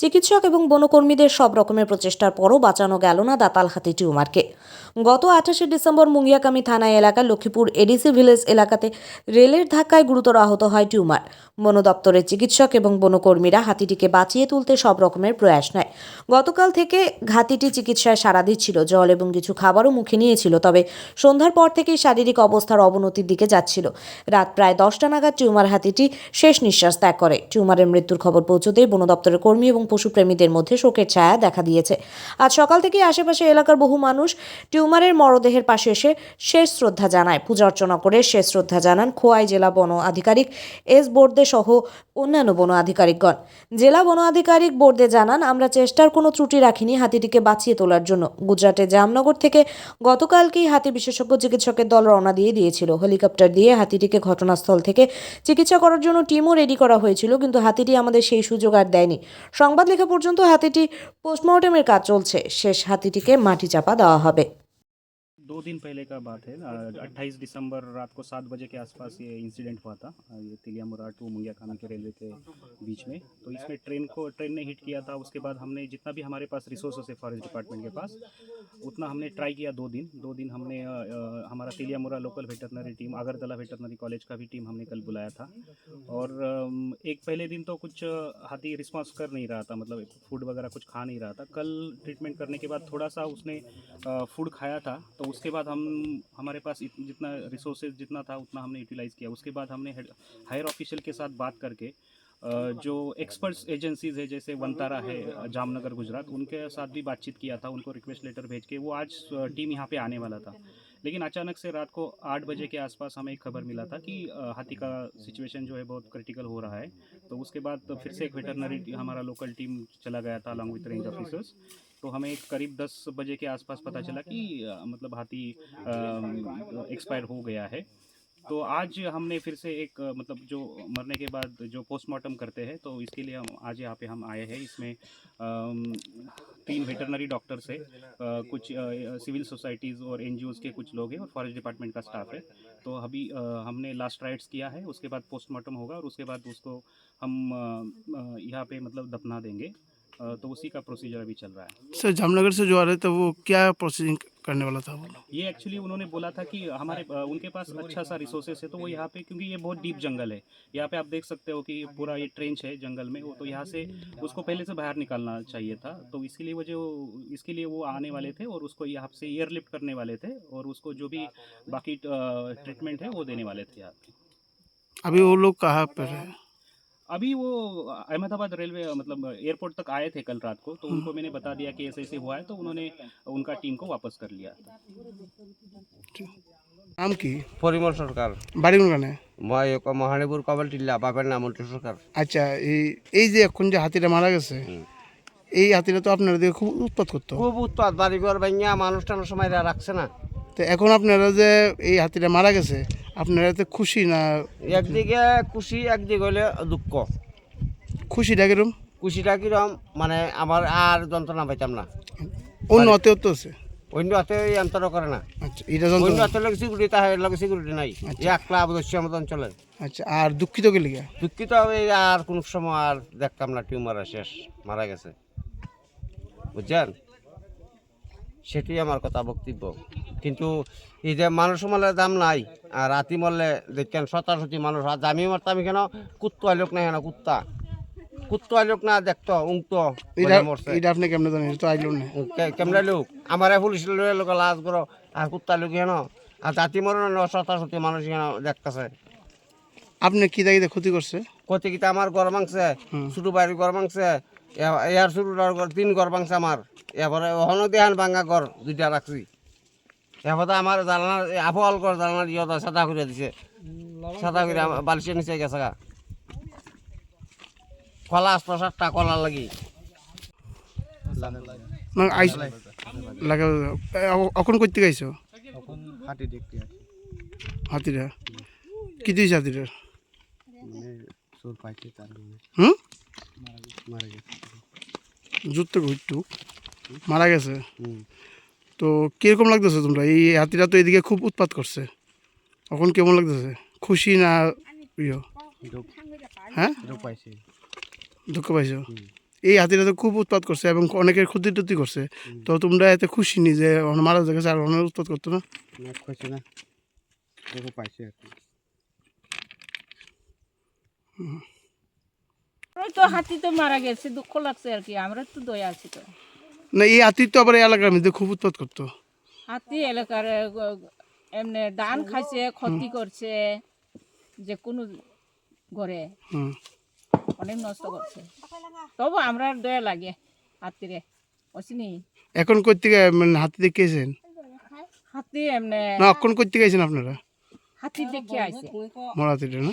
চিকিৎসক এবং বনকর্মীদের সব রকমের প্রচেষ্টার পরও বাঁচানো গেল না দাতাল হাতি টিউমারকে। গত আঠাশে ডিসেম্বর মুঙ্গিয়াকামি থানা এলাকার লক্ষ্মীপুর এডিসি ভিলেজ এলাকাতে রেলের ধাক্কায় গুরুতর আহত হয় টিউমার। বন দপ্তরের চিকিৎসক এবং বনকর্মীরা হাতিটিকে বাঁচিয়ে তুলতে সব রকমের প্রয়াস নেয়। গতকাল থেকে হাতিটি চিকিৎসায় সারা দিচ্ছিল, জল এবং কিছু খাবারও মুখে নিয়েছিল, তবে সন্ধ্যার পর থেকেই শারীরিক অবস্থার অবনতির দিকে যাচ্ছিল। রাত প্রায় দশটা নাগাদ টিউমার হাতিটি শেষ নিঃশ্বাস ত্যাগ করে। টিউমারের মৃত্যুর খবর পৌঁছতেই বন দপ্তরের কর্মী এবং পশুপ্রেমীদের মধ্যে শোকের ছায়া দেখা দিয়েছে। আজ সকাল থেকেই আশেপাশে এলাকার বহু মানুষ টিউমারের মরদেহের পাশে এসে শেষ শ্রদ্ধা জানায়। পূজা অর্চনা করে শেষ শ্রদ্ধা জানান খোয়াই জেলা বন আধিকারিক এস বোর্দে সহ অন্যান্য বন আধিকারিকগণ। জেলা বন আধিকারিক বোর্দে জানান, আমরা চেষ্টার কোনো ত্রুটি রাখিনি হাতিটিকে বাঁচিয়ে তোলার জন্য। গুজরাটের জামনগর থেকে গতকালকেই হাতি বিশেষজ্ঞ চিকিৎসকের দল রওনা দিয়ে দিয়েছিল। হেলিকপ্টার দিয়ে হাতিটিকে ঘটনাস্থল থেকে চিকিৎসা করার জন্য টিমও রেডি করা হয়েছিল, কিন্তু হাতিটি আমাদের সেই সুযোগ আর দেয়নি। সংবাদ লেখা পর্যন্ত হাতিটি পোস্টমর্টমের কাজ চলছে। শেষ হাতিটিকে মাটি চাপা দেওয়া হবে। दो दिन पहले का बात है। अट्ठाईस दिसंबर रात को सात बजे के आसपास ये इंसिडेंट हुआ था। ये तिलियामुरा टू मुंगिया खाना के रेलवे के बीच में। तो इसमें ट्रेन को ट्रेन ने हिट किया था। उसके बाद हमने जितना भी हमारे पास रिसोर्सेस है फॉरेस्ट डिपार्टमेंट के पास उतना हमने ट्राई किया दो दिन। दो दिन हमने हमारा Teliamura local veterinary team Agartala veterinary college का भी टीम हमने कल बुलाया था। और एक पहले दिन तो कुछ हाथी रिस्पॉन्स कर नहीं रहा था। मतलब फ़ूड वगैरह कुछ खा नहीं रहा था। कल ट्रीटमेंट करने के बाद थोड़ा सा उसने फ़ूड खाया था। तो उसके बाद हम, हमारे पास इत- जितना रिसोर्सेज जितना था, उतना हमने यूटिलाइज़ किया। उसके बाद हमने हायर ऑफिशियल के साथ बात करके जो एक्सपर्ट्स एजेंसीज है, जैसे वंतारा है, जामनगर, गुजरात, उनके साथ भी बातचीत किया था, उनको रिक्वेस्ट लेटर भेज के। वो आज टीम यहाँ पे आने वाला था। लेकिन अचानक से रात को आठ बजे के आसपास हमें एक खबर मिला था कि हाथी का सिचुएशन जो है, बहुत क्रिटिकल हो रहा है। तो उसके बाद तो फिर से एक वेटरनरी हमारा लोकल टीम चला गया था अलॉन्ग विथ रेंज ऑफिसर्स तो हमें करीब दस बजे के आसपास पता चला कि मतलब हाथी एक्सपायर हो गया है। तो आज हमने फिर से एक मतलब जो मरने के बाद जो पोस्टमार्टम करते हैं तो इसके लिए हम, आज यहाँ पे हम आए हैं। इसमें तीन वेटरनरी डॉक्टर्स है कुछ सिविल सोसाइटीज़ और एन के कुछ लोग हैं और फॉरेस्ट डिपार्टमेंट का स्टाफ है। तो अभी हमने लास्ट राइड्स किया है, उसके बाद पोस्टमार्टम होगा और उसके बाद उसको हम यहाँ पे मतलब दफना देंगे। तो उसी का प्रोसीजर अभी चल रहा है। सर जामनगर से जो आ रहे थे वो क्या प्रोसेसिंग करने वाला था वो? ये एक्चुअली उन्होंने बोला था कि हमारे उनके पास अच्छा सा रिसोर्सेस है तो वो यहाँ पे क्योंकि ये बहुत डीप जंगल है। यहाँ पे आप देख सकते हो कि पूरा ये ट्रेंच है जंगल में वो तो यहाँ से उसको पहले से बाहर निकालना चाहिए था। तो इसके लिए वो जो इसके लिए वो आने वाले थे और उसको यहाँ से एयरलिफ्ट करने वाले थे और उसको जो भी बाकी ट्रीटमेंट है वो देने वाले थे यहाँ अभी वो लोग कहाँ पर है? अभी वो अहमदाबाद रेलवे मतलब एयरपोर्ट तक आए थे कल रात को तो उनको मैंने बता दिया कि ऐसे ऐसे हुआ है तो उन्होंने उनका टीम को वापस कर लिया নাম কি পরিমল সরকার বাড়ি কোনখানে মই ক- মহানীপুর কবল টিল্লা বাপের নাম মন্টু সরকার আচ্ছা এই এই যে এখন যে হাতিটা মারা গেছে হুম। এই হাতিটা তো আপনারা দিয়ে খুব উৎপাত করতো খুব উৎপাত বাড়ি ঘর ভাঙিয়া মানুষ টানুষ সময় রাখছে না তো এখন আপনারা যে এই হাতিটা মারা গেছে আপনারা তো খুশি না একদিকে খুশি একদিকে হলে দুঃখ। খুশিটা কিরম? খুশিটা কিরম? মানে আমার আর যন্ত্রণা পাইতাম না। অন্য অতেও তো আছে? অন্য হাতে অন্তর করে না। আচ্ছা এটা অন্য যন্ত্রণা হাতের সিকিউরিটি তাহের লগে সিকিউরিটি নাই। একলা অবশ্যই আমাদের অঞ্চলে। আচ্ছা আর দুঃখিত কে লিগা? দুঃখিত আর কোন সময় আর দেখতাম না টিউমার শেষ মারা গেছে। বুঝছেন? সেটি আমার কথা বক্তব্য। কিন্তু এই যে মানুষ মরলে দাম নাই আর রাতি মরলে দেখেন শতাশতি মানুষ আর আমি মারতাম কেন? কুত্তা লোক না কেন কুত্তা। কুত্তা লোক না দেখতো উংতো এটা আপনি কেমনে জানেন? তো আইলো না। কেমনে লোক? আমার পুলিশ লোক লাজ করো আর কুত্তা লোক কেন? আর জাতি মরণ শতাশতি মানুষ কেন দেখতেছে? আপনি কি দাগিতে ক্ষতি করছে? কত কিতা আমার ভাঙছে? হুম। ছোট বাড়ির ঘর ভাঙছে? এ- এর ছোটটার ঘর তিন ঘর ভাঙছে আমার। এরপরে অহনো দেহান ভাঙা ঘর দুইটা রাখছি। এরপরে আমার জানালার আফল ঘর জানালার ইয়ত সাদা করে দিছে। সাদা করে আমার বালিশের নিচে গেছে গা। কলা আসতো সাতটা কলা লাগি। না আইস লাগা এখন করতে গাইছো হাতিটা কি দিয়েছে হাতিটার চোর পাইছে তার হুম? মারা গেছে। জুত একটু মারা গেছে? হুম। তো কীরকম লাগতেছে তোমরা? এই হাতিটা তো এদিকে খুব উৎপাত করছে। এখন কেমন লাগতেছে? খুশি না ইয়ে? দুঃখ হ্যাঁ দুঃখ পাইছো? এই হাতিটা তো খুব উৎপাত করছে এবং অনেকের ক্ষতি টতি করছে তো তোমরা এতে খুশি নি যে মারা গেছে আর অনেক উৎপাত করতো না? না না। পাইছে ওই তো হাতি তো মারা গেছে দুঃখ লাগছে আর কি। আমরা তো দয়া আছি তো। না এই হাতি তো আবার এলাকার মধ্যে খুব উৎপাত করতো। হাতি এলাকার এমনি ধান খাইছে ক্ষতি করছে যে কোনো ঘরে। হুম। অনেক নষ্ট করছে। তবু আমরা দয়া লাগে হাতিরে বুঝিনি এখন থেকে মানে হাতি দেখে এসেছেন? হাতি এমনি না অক্ষণ কই থেকে আপনারা? হাতি দেখে আইছে। মরা হাতিটা না?